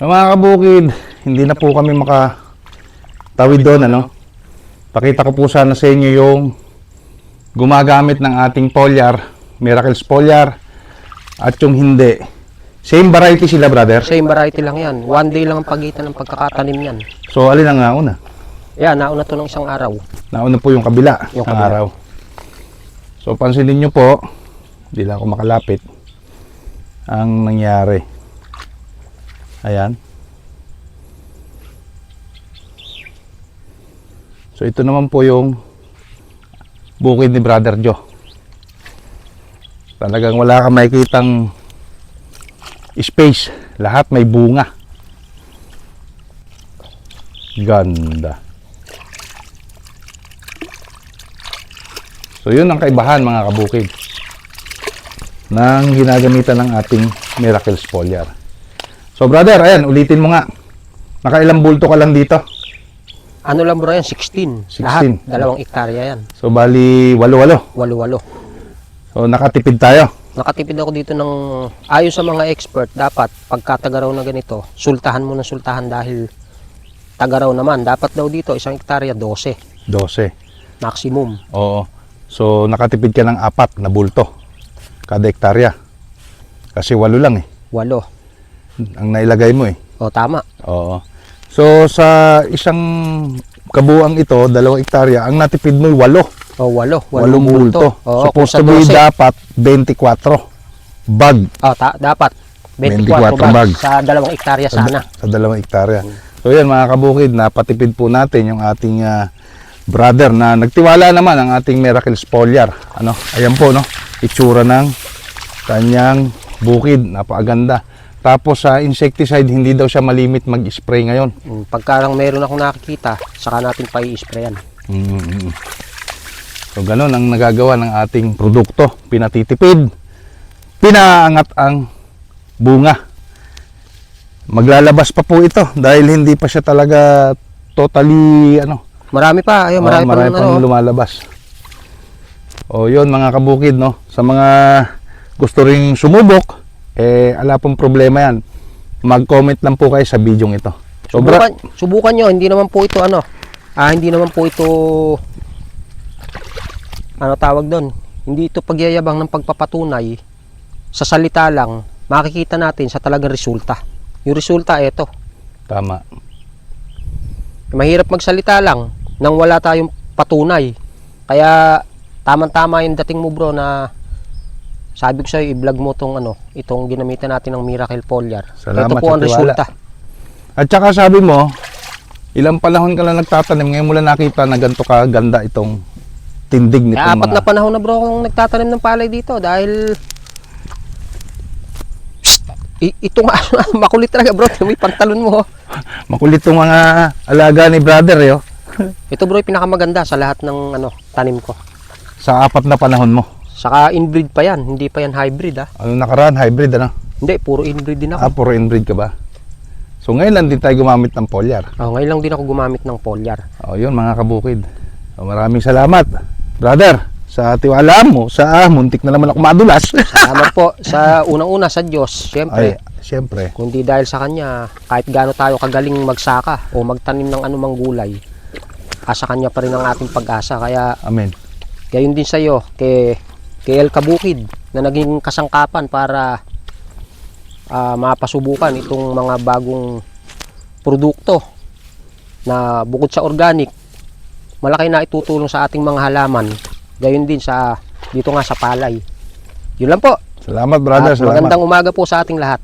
So, mga kabukid, hindi na po kami makatawid doon, ano? Pakita ko po sana sa inyo yung gumagamit ng ating polyar, Miracles polyar, at yung hindi. Same variety sila, brother. Same variety lang yan. One day lang ang pagitan ng pagkakatanim yan. So, alin ang nauna? Yan, nauna to ng isang araw. Nauna po yung kabila Yung ng kabila. araw. So, pansinin nyo po, hindi lang ako makalapit, ang nangyari. Ayan. So, ito naman po yung bukid ni Brother Joe. Talagang wala kang makikitang space. Lahat may bunga. Ganda. So yun ang kaibahan mga kabukid ng ginagamitan ng ating Miracles foliar. So brother, ayan, ulitin mo nga. Nakailang bulto ka lang dito? Ano lang bro yan? 16. 16. Lahat. Dalawang ektarya yan. So bali, walo-walo. Walo-walo. So nakatipid tayo. Nakatipid ako dito ng ayon sa mga expert, dapat pagka tagaraw na ganito, sultahan mo ng sultahan dahil tagaraw naman. Dapat daw dito isang ektarya 12 12. maximum. Oo. So nakatipid ka ng apat na bulto kada hektarya. Kasi walo lang eh. Walo. Ang nailagay mo eh. O tama. Oo. So sa isang kabuang ito, dalawang hektarya, ang natipid mo walo. O walo. Walong bulto. Oo, kung Supposed sa to be 12. dapat 24 bag Oh, ta- dapat 24 24, bag, bag. sa dalawang ektarya sa, sana. sa dalawang hektarya. So yan mga kabukid, napatipid po natin yung ating ah, brother na nagtiwala naman ang ating Miracles foliar. Ano? Ayan po no, itsura ng kanyang bukid, napakaganda. Tapos sa insecticide, hindi daw siya malimit mag-spray ngayon. Mm, Pagka lang meron akong nakikita, saka natin pa i-sprayan. Mm. So ganun ang nagagawa ng ating produkto. Pinatitipid, pinaangat ang bunga. Maglalabas pa po ito dahil hindi pa siya talaga totally ano, Marami pa, ayun, marami, oh, marami pa, pang ano. lumalabas. O yun mga kabukid no, sa mga gusto ring sumubok, eh ala pong problema yan. Mag-comment lang po kayo sa video ito. Sobra, Subukan, subukan nyo, hindi naman po ito ano, ah, hindi naman po ito, ano tawag doon, hindi ito pagyayabang ng pagpapatunay, sa salita lang, makikita natin sa talagang resulta. Yung resulta, ito. tama. Mahirap magsalita lang nang wala tayong patunay. Kaya tamang-tama yung dating mo bro na sabi ko sa'yo, i-vlog mo tong ano, itong ginamitan natin ng Miracle Foliar. Salamat Ito po sa ang tiwala. resulta. At saka sabi mo, ilang panahon ka lang nagtatanim, ngayon mo lang nakita na ganito ka ganda itong tindig nitong Kaya apat mga... na panahon na bro akong nagtatanim ng palay dito dahil I- ito nga makulit talaga bro, may pantalon mo. oh. Makulit itong mga alaga ni brother, yo. Ito bro, yung pinakamaganda sa lahat ng ano, tanim ko. Sa apat na panahon mo. Saka inbreed pa yan, hindi pa yan hybrid ah. Ano nakaraan, hybrid, ano? Hindi, puro inbreed din ako. Ah, puro inbreed ka ba? So ngayon lang din tayo gumamit ng polyar. Oh, ngayon lang din ako gumamit ng foliar. O yun, mga kabukid. So, maraming salamat, brother, sa tiwala mo. Sa ah, muntik na naman ako madulas. Salamat po sa unang-una sa Diyos, Ay, syempre. siyempre. Kundi dahil sa Kanya, kahit gaano tayo kagaling magsaka o magtanim ng anumang gulay, asa Kanya pa rin ang ating pag-asa. Kaya Amen. gayon din sa iyo, kay, kay El Kabukid, na naging kasangkapan para ah, mapasubukan itong mga bagong produkto na bukod sa organic, malaki na itutulong sa ating mga halaman. Gayon din sa dito nga sa palay. Yun lang po. Salamat, brother. At Salamat. magandang umaga po sa ating lahat.